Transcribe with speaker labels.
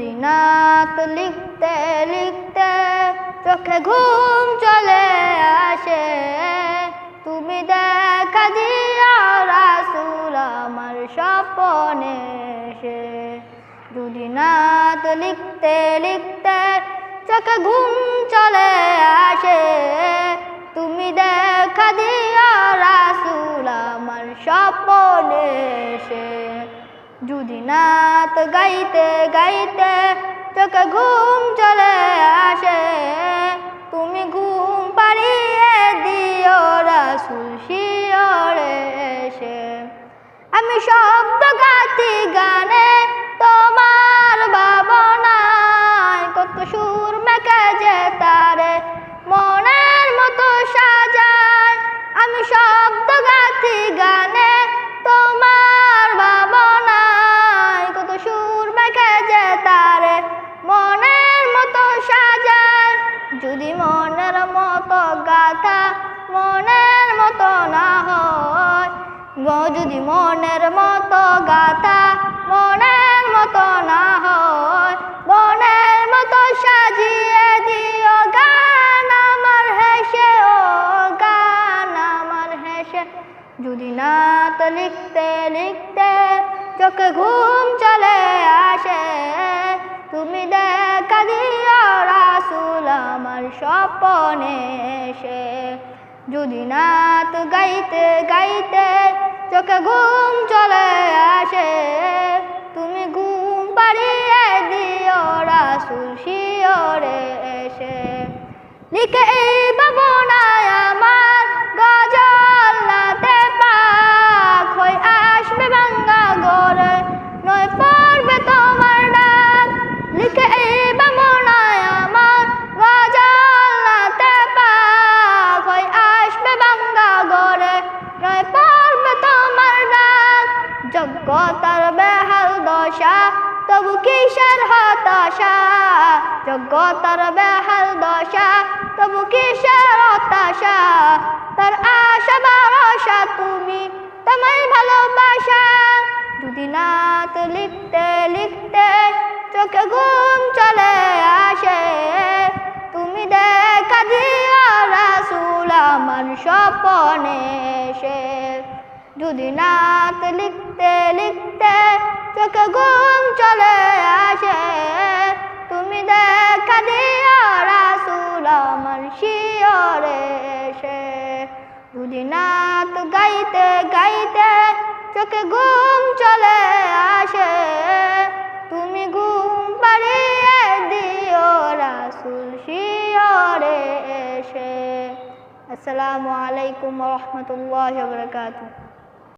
Speaker 1: যদি নাত লিখতে লিখতে চোখে ঘুম চলে আসে। তুমি দেখা দিও রাসুল আমার স্বপনে এসে। যদি নাত লিখতে লিখতে চোখে ঘুম চলে আসে। তুমি দেখা দিও রাসুল আমার স্বপনে এসে। যদি নাত গাইতে গাইতে চোখে ঘুম চলে আসে, তুমি ঘুম পাড়িয়ে দিও রাসুল শিওরে এসে। আমি শব্দ গাতি গানে, তোমার ভাবনায় কত সুর মেখে যে যদি মনের মতো গাথা, মনের মতো না হয়। যদি মনের মতো গাথা, মনের মতো না হয়, মনের মতো সাজিয়ে দিও গান আমার হেসে, ও গান আমার হেসে। যদি নাত লিখতে লিখতে চোখে ঘুম চলে আসে স্বপনে এসে যদি নাত গাইতে গাইতে চোখে ঘুম চলে আসে, তুমি ঘুম পাড়িয়ে দিও, রাসুল শিওরে এসে। লিখে এই যোগ্যতার বেহাল দশা, তবু কিসের হতাশা? যোগ্যতার বেহাল দশা, তবু কিসের হতাশা? তার আশা ভরসা তুমি তোমায় ভালোবাসা। যদি নাত লিখতে লিখতে চোখে ঘুম চলে আসে, তুমি দেখা দিও রাসুল আমার স্বপনে এসে। যদি নাত লিখতে চোখে ঘুম চলে আসে? তুমি দেখা দিও রাসুল আমার শিওরে এসে। যদি নাত গাইতে গাইতে চোখে ঘুম চলে আসে। তুমি ঘুম পাড়িয়ে দিও রাসুল শিওরে এসে। আসসালামু আলাইকুম রহমতুল্লাহ বরকাতুহ।